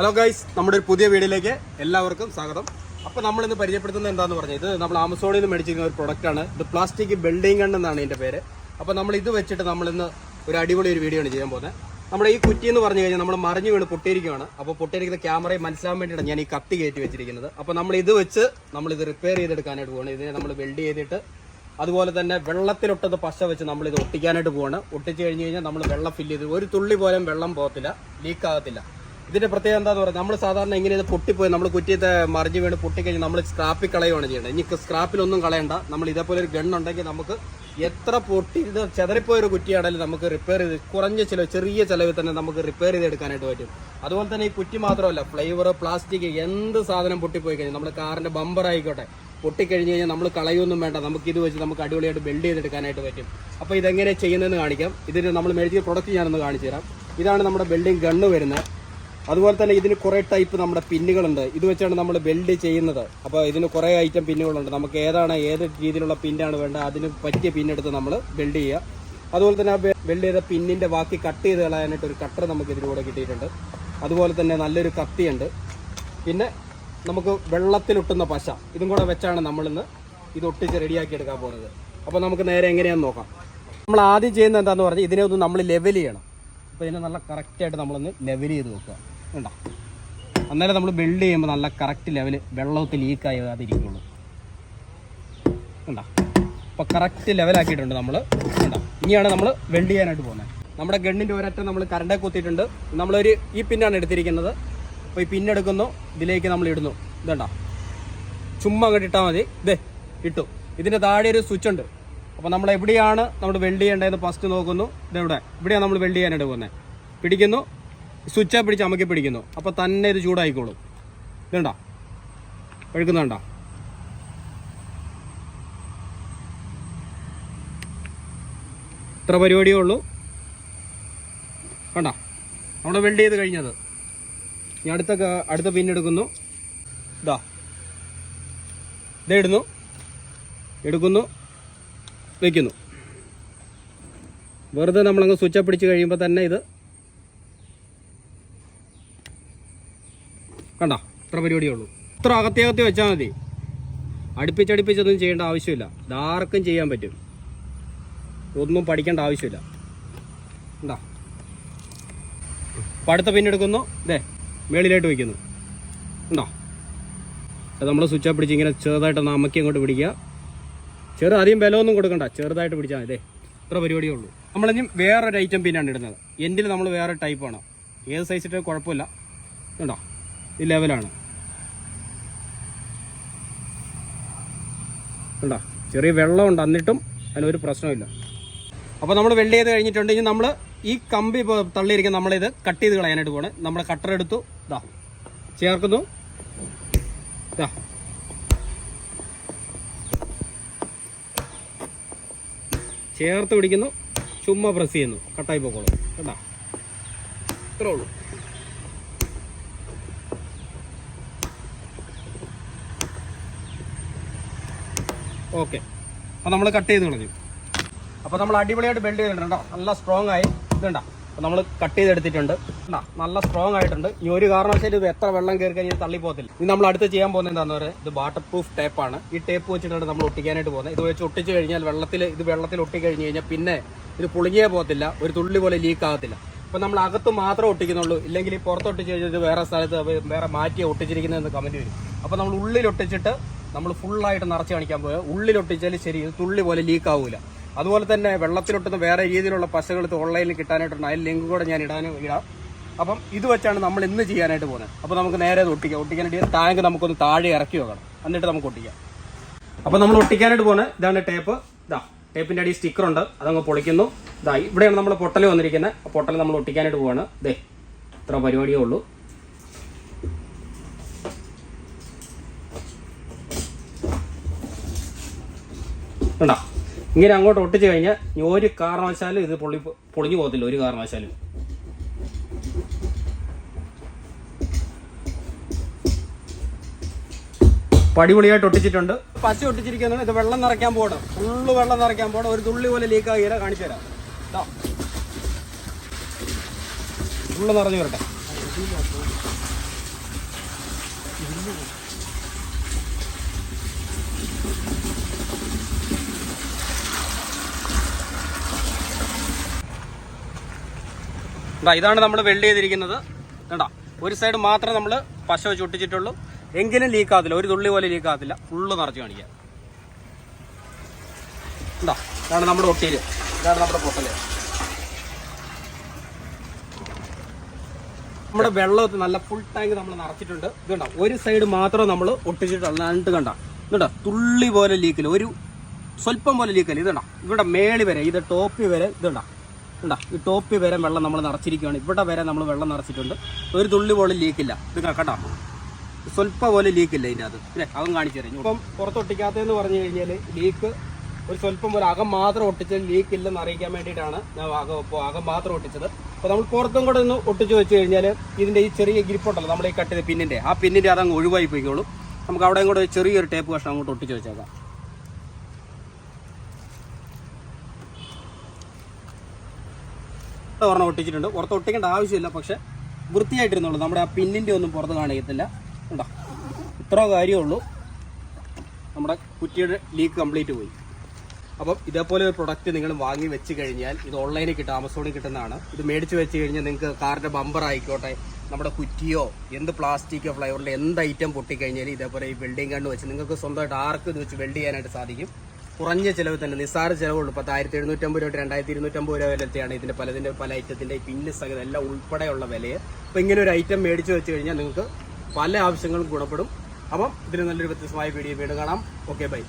Hello guys നമ്മുടെ ഒരു പുതിയ വീഡിയോയിലേക്ക് എല്ലാവർക്കും സ്വാഗതം. അപ്പോൾ നമ്മൾ ഇന്ന് പരിചയപ്പെടുത്തുന്നത് എന്താണെന്ന് പറഞ്ഞാൽ ഇത് നമ്മൾ ആമസോണിൽ നിന്ന് മേടിച്ചിരിക്കുന്ന ഒരു പ്രൊഡക്റ്റാണ് ഇത് പ്ലാസ്റ്റിക് ബിൽഡിംഗ് ഗൺ എന്നാണ് ഇതിന്റെ പേര്. അപ്പോൾ നമ്മൾ ഇത് വെച്ചിട്ട് നമ്മൾ ഇന്ന് ഒരു അടിപൊളി ഒരു വീഡിയോ ആണ് ചെയ്യാൻ പോകുന്നത്. നമ്മുടെ ഈ കുറ്റി എന്ന് പറഞ്ഞു കഴിഞ്ഞാൽ നമ്മൾ മറിഞ്ഞു വീണ് പൊട്ടിയിരിക്കുകയാണ്. അപ്പോൾ പൊട്ടിയിരിക്കുന്ന ക്യാമറയെ മനസ്സിലാൻ വേണ്ടിയിട്ടാണ് ഞാൻ ഈ കത്തി കയറ്റി വെച്ചിരിക്കുന്നത്. അപ്പോൾ നമ്മൾ ഇത് വെച്ച് നമ്മൾ ഇത് റിപ്പയർ ചെയ്തെടുക്കാനായിട്ട് പോകണം ഇതിനെ നമ്മൾ വെൽഡ് ചെയ്തിട്ട് അതുപോലെ തന്നെ വെള്ളത്തിലൊട്ടത് പശ വെച്ച് നമ്മൾ ഇത് ഒട്ടിക്കാനായിട്ട് പോവാണ്. ഒട്ടിച്ച് കഴിഞ്ഞ് കഴിഞ്ഞാൽ നമ്മൾ വെള്ളം ഫില്ല് ചെയ്ത് ഒരു തുള്ളി പോലും വെള്ളം പോകത്തില്ല ലീക്ക് ആകത്തില്ല. ഇതിന്റെ പ്രത്യേകത എന്താന്ന് പറഞ്ഞാൽ നമ്മൾ സാധാരണ ഇങ്ങനെ ഇത് പൊട്ടിപ്പോയി നമ്മൾ കുറ്റിയത്തെ മറിഞ്ഞ് വീണ് പൊട്ടിക്കഴിഞ്ഞാൽ നമ്മൾ സ്ക്രാപ്പിൽ കളയുകയാണ് ചെയ്യേണ്ടത് ഇനി സ്ക്രാപ്പിലൊന്നും കളയണ്ട. നമ്മൾ ഇതേപോലെ ഒരു ഗൺ ഉണ്ടെങ്കിൽ നമുക്ക് എത്ര പൊട്ടി ഇത് ചെതറിപ്പോയൊരു കുറ്റിയാണെങ്കിലും നമുക്ക് റിപ്പയർ ചെയ്ത് കുറഞ്ഞ ചിലവ് ചെറിയ ചിലവിൽ തന്നെ നമുക്ക് റിപ്പയർ ചെയ്തെടുക്കാനായിട്ട് പറ്റും. അതുപോലെ തന്നെ ഈ കുറ്റി മാത്രമല്ല ഫ്ലേവർ പ്ലാസ്റ്റിക് എന്ത് സാധനം പൊട്ടിപ്പോയി കഴിഞ്ഞാൽ നമ്മുടെ കാറിന്റെ ബമ്പർ ആയിക്കോട്ടെ പൊട്ടിക്കഴിഞ്ഞ് കഴിഞ്ഞാൽ നമ്മൾ കളയൊന്നും വേണ്ട. നമുക്ക് ഇത് വെച്ച് നമുക്ക് അടിപൊളിയായിട്ട് ബിൽഡ് ചെയ്തെടുക്കാനായിട്ട് പറ്റും. അപ്പോൾ ഇതെങ്ങനെ ചെയ്യുന്നതെന്ന് കാണിക്കാം. ഇതിന് നമ്മൾ മേടിച്ച പ്രൊഡക്റ്റ് ഞാനൊന്ന് കാണിച്ചു തരാം ഇതാണ് നമ്മുടെ ബിൽഡിംഗ് ഗണ്ണ് വരുന്നത്. അതുപോലെ തന്നെ ഇതിന് കുറേ ടൈപ്പ് നമ്മുടെ പിന്നുകളുണ്ട്. ഇത് വെച്ചാണ് നമ്മൾ വെൽഡ് ചെയ്യുന്നത്. അപ്പോൾ ഇതിന് കുറേ ഐറ്റം പിന്നുകളുണ്ട്. നമുക്ക് ഏതാണ് ഏത് രീതിയിലുള്ള പിന്നാണ് വേണ്ടത് അതിന് പറ്റിയ പിന്നെടുത്ത് നമ്മൾ വെൽഡ് ചെയ്യുക. അതുപോലെ തന്നെ ആ വെൽഡ് ചെയ്ത പിന്നിന്റെ ബാക്കി കട്ട് ചെയ്ത് കളയാനായിട്ട് ഒരു കട്ടർ നമുക്ക് ഇതിലൂടെ കിട്ടിയിട്ടുണ്ട്. അതുപോലെ തന്നെ നല്ലൊരു കത്തിയുണ്ട്. പിന്നെ നമുക്ക് വെള്ളത്തിലൊട്ടുന്ന പശ. ഇതും കൂടെ വെച്ചാണ് നമ്മളിന്ന് ഇത് ഒട്ടിച്ച് റെഡിയാക്കി എടുക്കാൻ പോകുന്നത്. അപ്പോൾ നമുക്ക് നേരെ എങ്ങനെയാണെന്ന് നോക്കാം. നമ്മൾ ആദ്യം ചെയ്യുന്നത് എന്താണെന്ന് പറഞ്ഞാൽ ഇതിനെ ഒന്ന് നമ്മൾ ലെവൽ ചെയ്യണം. അപ്പോൾ ഇതിനെ നല്ല കറക്റ്റായിട്ട് നമ്മളൊന്ന് ലെവൽ ചെയ്ത് വെക്കുക കണ്ടോ അന്നേരം നമ്മൾ ബിൽഡ് ചെയ്യുമ്പോൾ നല്ല കറക്റ്റ് ലെവൽ വെള്ളത്തിൽ ലീക്ക് ആകാതിരിക്കുള്ളൂ കണ്ടോ അപ്പോൾ കറക്റ്റ് ലെവലാക്കിയിട്ടുണ്ട് നമ്മൾ കണ്ടോ ഇനിയാണ് നമ്മൾ വെൽഡ് ചെയ്യാനായിട്ട് പോകുന്നത്. നമ്മുടെ ഗണ്ണിന്റെ ഒരറ്റം നമ്മൾ കറണ്ടെ കുത്തിയിട്ടുണ്ട്. നമ്മളൊരു ഈ പിന്നാണ് എടുത്തിരിക്കുന്നത്. അപ്പോൾ ഈ പിന്നെടുക്കുന്നു ഇതിലേക്ക് നമ്മൾ ഇടുന്നു. ഇതണ്ട? ചുമ്മാ അങ്ങോട്ട് ഇട്ടാൽ മതി. ഇതേ ഇട്ടു. ഇതിന്റെ താഴെ ഒരു സ്വിച്ച് ഉണ്ട്. അപ്പോൾ നമ്മൾ എവിടെയാണ് നമ്മൾ വെൽഡ് ചെയ്യേണ്ടതെന്ന് ഫസ്റ്റ് നോക്കുന്നു. ഇതെവിടെ ഇവിടെയാണ് നമ്മൾ വെൽഡ് ചെയ്യാനായിട്ട് പോകുന്നത്. പിടിക്കുന്നു. സ്വിച്ച് പിടിച്ച് അമക്കി പിടിക്കുന്നു. അപ്പോൾ തന്നെ ഇത് ചൂടായിക്കോളും. ഇതുണ്ടോ? ഒഴുക്കുന്നുണ്ട ഇത്ര പരിപാടിയേ ഉള്ളൂ. കണ്ട? നമ്മുടെ വെൽഡ് ചെയ്ത് കഴിഞ്ഞത്. ഇനി അടുത്ത അടുത്ത പിന്നെടുക്കുന്നു ഇതാ. ഇതെടുന്നു. എടുക്കുന്നു. വയ്ക്കുന്നു വെറുതെ നമ്മളങ്ങ് സ്വിച്ച് പിടിച്ച് കഴിയുമ്പോൾ തന്നെ ഇത് കണ്ട? ഇത്ര പരിപാടിയേ ഉള്ളൂ. ഇത്ര അകത്തി വെച്ചാൽ മതി. അടുപ്പിച്ചടുപ്പിച്ചൊന്നും ചെയ്യേണ്ട ആവശ്യമില്ല. ഇതാർക്കും ചെയ്യാൻ പറ്റും. ഒന്നും പഠിക്കേണ്ട ആവശ്യമില്ല. എന്താ പടുത്ത പിന്നെടുക്കുന്നു ഇതേ മേളിലായിട്ട് വയ്ക്കുന്നു. ഉണ്ടോ അത് നമ്മൾ സ്വിച്ച് പിടിച്ച് ഇങ്ങനെ ചെറുതായിട്ടൊന്ന് അമ്മക്കി അങ്ങോട്ട് പിടിക്കുക. ചെറു അധികം ഒന്നും കൊടുക്കണ്ട. ചെറുതായിട്ട് പിടിച്ചാൽ മതി. ഇത്ര പരിപാടിയേ ഉള്ളൂ. നമ്മളിനി വേറൊരു ഐറ്റം പിന്നാണ് ഇടുന്നത്. എൻഡിൽ നമ്മൾ വേറെ ടൈപ്പാണ് ഏത് സൈസ് ഇട്ട് കുഴപ്പമില്ല. ഉണ്ടോ ലെവലാണ്. ഉണ്ടോ ചെറിയ വെള്ളമുണ്ട്. എന്നിട്ടും അതിനൊരു പ്രശ്നമില്ല അപ്പോൾ നമ്മൾ വെൽഡ് ചെയ്ത് കഴിഞ്ഞിട്ടുണ്ട്. ഇനി നമ്മൾ ഈ കമ്പി തള്ളിയിരിക്കുന്ന നമ്മളിത് കട്ട് ചെയ്ത് കളയാനായിട്ട് പോകണം നമ്മൾ കട്ടർ എടുത്തു. ഇതാ ചേർക്കുന്നു. ഇതാ ചേർത്ത് പിടിക്കുന്നു. ചുമ്മാ പ്രസ് ചെയ്യുന്നു. കട്ടായി പോക്കോളും. കേട്ടാ ഇത്രേ ഉള്ളൂ. ഓക്കെ. അപ്പോൾ നമ്മൾ കട്ട് ചെയ്ത് കളഞ്ഞു. അപ്പോൾ നമ്മൾ അടിപൊളിയായിട്ട് ബെൽഡ് ചെയ്തിട്ടുണ്ട് കേട്ടോ. നല്ല സ്ട്രോങ് ആയി. ഇതുണ്ട അപ്പോൾ നമ്മൾ കട്ട് ചെയ്തെടുത്തിട്ടുണ്ട് നല്ല സ്ട്രോങ് ആയിട്ടുണ്ട്. ഈ ഒരു കാരണവശാലും ഇത് എത്ര വെള്ളം കയറി കഴിഞ്ഞാൽ തള്ളി പോകത്തില്ല ഇനി നമ്മൾ അടുത്ത് ചെയ്യാൻ പോകുന്നത് എന്താണെന്ന് പറയുന്നത് ഇത് വാട്ടർ പ്രൂഫ് ടേപ്പാണ് ഈ ടേപ്പ് വെച്ചിട്ടാണ് നമ്മൾ ഒട്ടിക്കാനായിട്ട് പോകുന്നത്. ഇത് വെച്ച് ഒട്ടിച്ച് കഴിഞ്ഞാൽ വെള്ളത്തിൽ ഇത് വെള്ളത്തിൽ ഒട്ടി കഴിഞ്ഞ് കഴിഞ്ഞാൽ പിന്നെ ഇത് പുളിഞ്ഞേ പോകത്തില്ല. ഒരു തുള്ളി പോലെ ലീക്ക് ആകത്തില്ല. അപ്പോൾ നമ്മൾ അകത്ത് മാത്രം ഒട്ടിക്കുന്നുള്ളൂ. ഇല്ലെങ്കിൽ ഈ പുറത്ത് ഒട്ടിച്ച് കഴിഞ്ഞാൽ വേറെ സ്ഥലത്ത് വേറെ മാറ്റി ഒട്ടിച്ചിരിക്കുന്നതെന്ന് കമന്റ് വരും. അപ്പോൾ നമ്മൾ ഉള്ളിൽ ഒട്ടിച്ചിട്ട് നമ്മൾ ഫുള്ളായിട്ട് നിറച്ച് കാണിക്കാൻ പോയാൽ ഉള്ളിലൊട്ടിച്ചാൽ ശരി ഇത് തുള്ളി പോലെ ലീക്ക് ആവില്ല അതുപോലെ തന്നെ വെള്ളത്തിലൊട്ടുന്ന വേറെ രീതിയിലുള്ള പശകൾ ഓൺലൈനിൽ കിട്ടാനായിട്ടുണ്ട്. അതിൽ ലിങ്ക് കൂടെ ഞാൻ ഇടാൻ ഇടാം. അപ്പം ഇത് വെച്ചാണ് നമ്മൾ ഇന്ന് ചെയ്യാനായിട്ട് പോകുന്നത്. അപ്പോൾ നമുക്ക് നേരെ അത് ഒട്ടിക്കാം. ഒട്ടിക്കാനായിട്ട് ടാങ്ക് നമുക്കൊന്ന് താഴെ ഇറക്കി വെക്കണം. എന്നിട്ട് നമുക്ക് ഒട്ടിക്കാം. അപ്പോൾ നമ്മൾ ഒട്ടിക്കാനായിട്ട് പോകുന്നത് ഇതാണ് ടേപ്പ് ഇതാ ടേപ്പിന്റെ അടിയിൽ സ്റ്റിക്കർ ഉണ്ട്. അതങ്ങ് പൊളിക്കുന്നു. ഇതാ ഇവിടെയാണ് നമ്മൾ പൊട്ടൽ വന്നിരിക്കുന്നത്. പൊട്ടൽ നമ്മൾ ഒട്ടിക്കാനായിട്ട് പോവാണ്. ദേ ഇത്ര പരിപാടിയേ ഉള്ളൂ. കണ്ടോ ഇങ്ങനെ അങ്ങോട്ട് ഒട്ടിച്ച് കഴിഞ്ഞാൽ ഒരു കാരണവശാലും ഇത് പൊളി പൊളിഞ്ഞു പോകത്തില്ല ഒരു കാരണവശാലും. പടിപൊളിയായിട്ട് ഒട്ടിച്ചിട്ടുണ്ട്. പച്ച ഒട്ടിച്ചിരിക്കുന്നത് ഇത് വെള്ളം നിറയ്ക്കാൻ പോകണം ഫുള്ള് വെള്ളം നിറയ്ക്കാൻ പോകണം ഒരു തുള്ളി പോലെ ലീക്ക് ആകില്ല കാണിച്ചു തരാം. ഫുള്ള് നിറഞ്ഞു വരട്ടെ. ദാ ഇതാണ് നമ്മൾ വെൽഡ് ചെയ്തിരിക്കുന്നത്. കേട്ടോ ഒരു സൈഡ് മാത്രം നമ്മൾ പശ വെച്ച് ഒട്ടിച്ചിട്ടുള്ളൂ. എങ്കിലും ലീക്ക് ആകത്തില്ല ഒരു തുള്ളി പോലെ ലീക്ക് ആകത്തില്ല ഫുള്ള് നിറച്ച് കാണിക്കാം. എന്താ ഇതാണ് നമ്മുടെ ഒട്ടിയിൽ. ഇതാണ് നമ്മുടെ പൊട്ടൽ. നമ്മുടെ വെള്ളത്തിൽ നല്ല ഫുൾ ടാങ്ക് നമ്മൾ നിറച്ചിട്ടുണ്ട്. ഇത് കണ്ട ഒരു സൈഡ് മാത്രം നമ്മൾ ഒട്ടിച്ചിട്ടുള്ള രണ്ട് കണ്ട? ഇതുണ്ട? തുള്ളി പോലെ ലീക്കില്ല ഒരു സ്വല്പം പോലെ ലീക്കല്ല ഇതുണ്ട? ഇവിടെ മേളി വരെ ഇത് ടോപ്പി വരെ ഇതുണ്ട? ഇണ്ടാ ഈ ടോപ്പി വരെ വെള്ളം നമ്മൾ നിറച്ചിരിക്കുകയാണ്. ഇവിടെ വരെ നമ്മൾ വെള്ളം നിറച്ചിട്ടുണ്ട്. ഒരു തുള്ളി പോലും ലീക്കില്ല ഇത് കണ്ടോ സ്വല്പം പോലും ലീക്കില്ല ഇതിന്റെ അത് അല്ലേ അകം കാണിച്ചു ഇപ്പം പുറത്തൊട്ടിക്കാത്തതെന്ന് പറഞ്ഞു കഴിഞ്ഞാൽ ലീക്ക് ഒരു സ്വല്പം പോലെ അകം മാത്രം ഒട്ടിച്ചത് ലീക്ക് ഇല്ലെന്ന് അറിയിക്കാൻ വേണ്ടിയിട്ടാണ് ഞാൻ അകം ഇപ്പോൾ അകം മാത്രം ഒട്ടിച്ചത്. അപ്പോൾ നമ്മൾ പുറത്തും കൂടെ ഒന്ന് ഒട്ടിച്ച് വെച്ച് കഴിഞ്ഞാൽ ഇതിന്റെ ഈ ചെറിയ ഗ്രിപ്പുണ്ടല്ലോ നമ്മൾ ഈ കട്ട് പിന്നിന്റെ ആ പിന്നിന്റെ അതങ്ങ് ഒഴിവായി പോയിക്കോളും. നമുക്ക് അവിടെയും കൂടെ ചെറിയൊരു ടേപ്പ് കഷ്ണം അങ്ങോട്ട് ഒട്ടിച്ച് വെച്ചേക്കാം. ഒരെണ്ണം ഒട്ടിച്ചിട്ടുണ്ട്. പുറത്ത് ഒട്ടിക്കേണ്ട ആവശ്യമില്ല പക്ഷെ വൃത്തിയായിട്ടിരുന്നുള്ളൂ നമ്മുടെ ആ പിന്നിന്റെ ഒന്നും പുറത്ത് കാണിക്കത്തില്ല. ഉണ്ടോ ഇത്ര കാര്യമുള്ളൂ. നമ്മുടെ കുറ്റിയുടെ ലീക്ക് കംപ്ലീറ്റ് പോയി. അപ്പം ഇതേപോലെ ഒരു പ്രൊഡക്റ്റ് നിങ്ങൾ വാങ്ങി വെച്ച് കഴിഞ്ഞാൽ ഇത് ഓൺലൈനിൽ കിട്ടും ആമസോണിൽ കിട്ടുന്നതാണ്. ഇത് മേടിച്ച് വെച്ച് കഴിഞ്ഞാൽ നിങ്ങൾക്ക് കാറിന്റെ ബമ്പർ ആയിക്കോട്ടെ നമ്മുടെ കുറ്റിയോ എന്ത് പ്ലാസ്റ്റിക്കോ ഫ്ലൈവറിന്റെ എന്ത് ഐറ്റം പൊട്ടിക്കഴിഞ്ഞാൽ ഇതേപോലെ ഈ വെൽഡിങ് കണ്ട് വെച്ച് നിങ്ങൾക്ക് സ്വന്തമായിട്ട് ആർക്കും ഇത് വെച്ച് വെൽഡ് ചെയ്യാനായിട്ട് സാധിക്കും. കുറഞ്ഞ ചിലവ് തന്നെ നിസ്സാര ചിലവുള്ളൂ. പത്തായിരത്തി എഴുന്നൂറ്റമ്പത് രൂപ രണ്ടായിരത്തി ഇരുന്നൂറ്റമ്പത് രൂപ വിലത്തെയാണ് ഇതിന്റെ പലതിന്റെ പല ഐറ്റത്തിന്റെ പിന്ന സഹിതം എല്ലാം ഉൾപ്പെടെയുള്ള വിലയെ. അപ്പോൾ ഇങ്ങനെ ഒരു ഐറ്റം മേടിച്ച് വെച്ച് കഴിഞ്ഞാൽ നിങ്ങൾക്ക് പല ആവശ്യങ്ങളും ഗുണപ്പെടും. അപ്പം ഇതിന് നല്ലൊരു വ്യത്യസ്തമായ വീഡിയോ വീണ്ടും കാണാം. Okay bye